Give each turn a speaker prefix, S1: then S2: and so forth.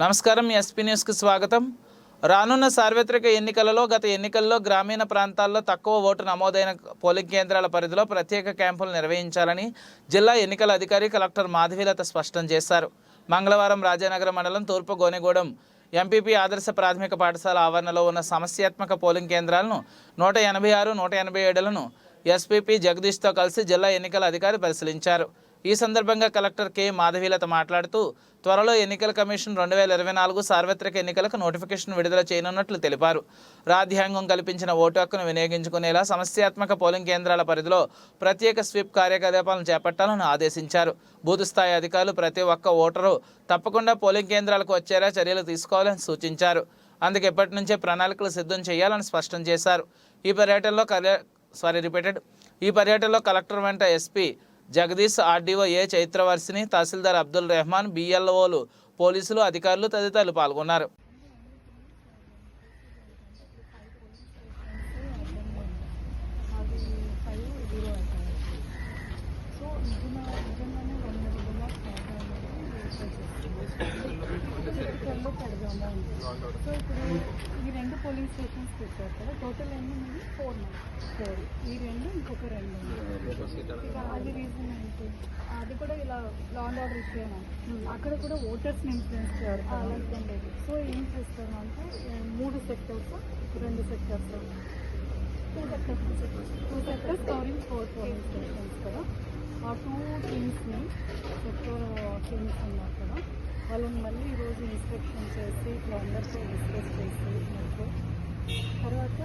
S1: నమస్కారం ఎస్పీ న్యూస్కి స్వాగతం. రానున్న సార్వత్రిక ఎన్నికలలో గత ఎన్నికల్లో గ్రామీణ ప్రాంతాల్లో తక్కువ ఓటు నమోదైన పోలింగ్ కేంద్రాల పరిధిలో ప్రత్యేక క్యాంపులు నిర్వహించాలని జిల్లా ఎన్నికల అధికారి కలెక్టర్ మాధవీలత స్పష్టం చేశారు. మంగళవారం రాజానగరం మండలం తూర్పు గోనెగూడెం ఎంపీపీ ఆదర్శ ప్రాథమిక పాఠశాల ఆవరణలో ఉన్న సమస్యాత్మక పోలింగ్ కేంద్రాలను నూట ఎనభై ఆరు నూట ఎనభై ఏడులను ఎస్పీపీ జగదీష్తో కలిసి జిల్లా ఎన్నికల అధికారి పరిశీలించారు. ఈ సందర్భంగా కలెక్టర్ కె. మాధవీలత మాట్లాడుతూ త్వరలో ఎన్నికల కమిషన్ రెండు వేల ఇరవై నాలుగు సార్వత్రిక ఎన్నికలకు నోటిఫికేషన్ విడుదల చేయనున్నట్లు తెలిపారు. రాజ్యాంగం కల్పించిన ఓటు హక్కును వినియోగించుకునేలా సమస్యాత్మక పోలింగ్ కేంద్రాల పరిధిలో ప్రత్యేక స్వీప్ కార్యకలాపాలను చేపట్టాలని ఆదేశించారు. బూత్ స్థాయి అధికారులు ప్రతి ఒక్క ఓటరు తప్పకుండా పోలింగ్ కేంద్రాలకు వచ్చేలా చర్యలు తీసుకోవాలని సూచించారు. అందుకు ఎప్పటి నుంచే ప్రణాళికలు సిద్ధం చేయాలని స్పష్టం చేశారు. ఈ పర్యటనలో కలె సారీ రిపీటెడ్. ఈ పర్యటనలో కలెక్టర్ వెంట SP Jagadish RDO A Chaitravarshini tahsildar Abdul Rehman బిఎల్ఓలు పోలీసులు అధికారులు తదితరులు పాల్గొన్నారు.
S2: అయ్యింది పెడదాము సో ఇప్పుడు ఈ రెండు పోలింగ్ స్టేషన్స్ పెట్టారు కదా టోటల్ ఎన్ని ఉన్నాయి ఫోర్ ఫోర్ ఈ రెండు ఇంకొక రెండు ఇక అది రీజన్ ఏంటి? అది కూడా ఇలా లా అండ్ ఆర్డర్ ఇచ్చేనా అక్కడ కూడా ఓటర్స్ ఇన్ఫ్లుయెన్స్ చేయాలి అలాగే సో ఏం చేస్తాను అంటే మూడు సెక్టర్స్ రెండు sectors two sectors two sectors covering four polling stations కదా. ఆ టూ టీమ్స్ని సెక్టర్ టీమ్స్ ఉన్నారు కదా. వాళ్ళని మళ్ళీ ఈరోజు ఇన్స్పెక్షన్ చేసి ఇట్లా అందరితో డిస్కస్ చేసి తర్వాత